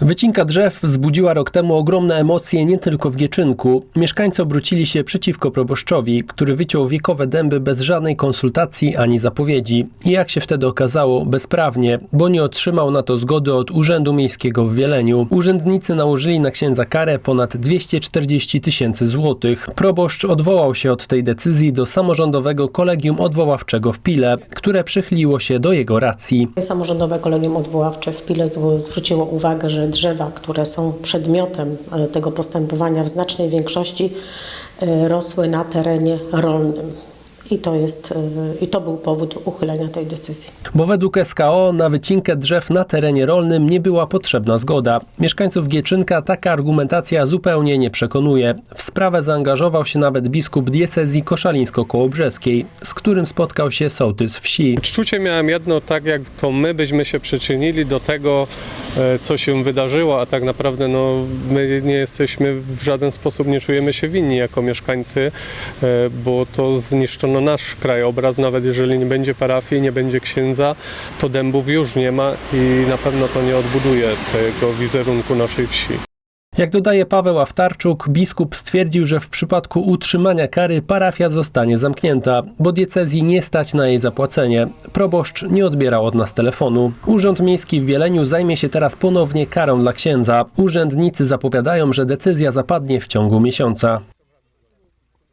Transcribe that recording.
Wycinka drzew wzbudziła rok temu ogromne emocje nie tylko w Gieczynku. Mieszkańcy obrócili się przeciwko proboszczowi, który wyciął wiekowe dęby bez żadnej konsultacji ani zapowiedzi. I jak się wtedy okazało, bezprawnie, bo nie otrzymał na to zgody od Urzędu Miejskiego w Wieleniu. Urzędnicy nałożyli na księdza karę ponad 240 tysięcy złotych. Proboszcz odwołał się od tej decyzji do samorządowego kolegium odwoławczego w Pile, które przychyliło się do jego racji. Samorządowe Kolegium Odwoławcze w Pile zwróciło uwagę, że drzewa, które są przedmiotem e, tego postępowania w znacznej większości e, rosły na terenie rolnym. I to, jest, e, I to był powód uchylenia tej decyzji. Bo według SKO na wycinkę drzew na terenie rolnym nie była potrzebna zgoda. Mieszkańców Gieczynka taka argumentacja zupełnie nie przekonuje. W sprawę zaangażował się nawet biskup diecezji koszalińsko-kołobrzeskiej, z którym spotkał się sołtys wsi. Odczucie miałem jedno, tak jak to my byśmy się przyczynili do tego, e, co się wydarzyło, a tak naprawdę no, my nie jesteśmy w żaden sposób, nie czujemy się winni jako mieszkańcy, e, bo to zniszczono nasz krajobraz, nawet jeżeli nie będzie parafii, nie będzie księdza, to dębów już nie ma i na pewno to nie odbuduje tego wizerunku naszej wsi. Jak dodaje Paweł Awtarczuk, biskup stwierdził, że w przypadku utrzymania kary parafia zostanie zamknięta, bo diecezji nie stać na jej zapłacenie. Proboszcz nie odbierał od nas telefonu. Urząd Miejski w Wieleniu zajmie się teraz ponownie karą dla księdza. Urzędnicy zapowiadają, że decyzja zapadnie w ciągu miesiąca.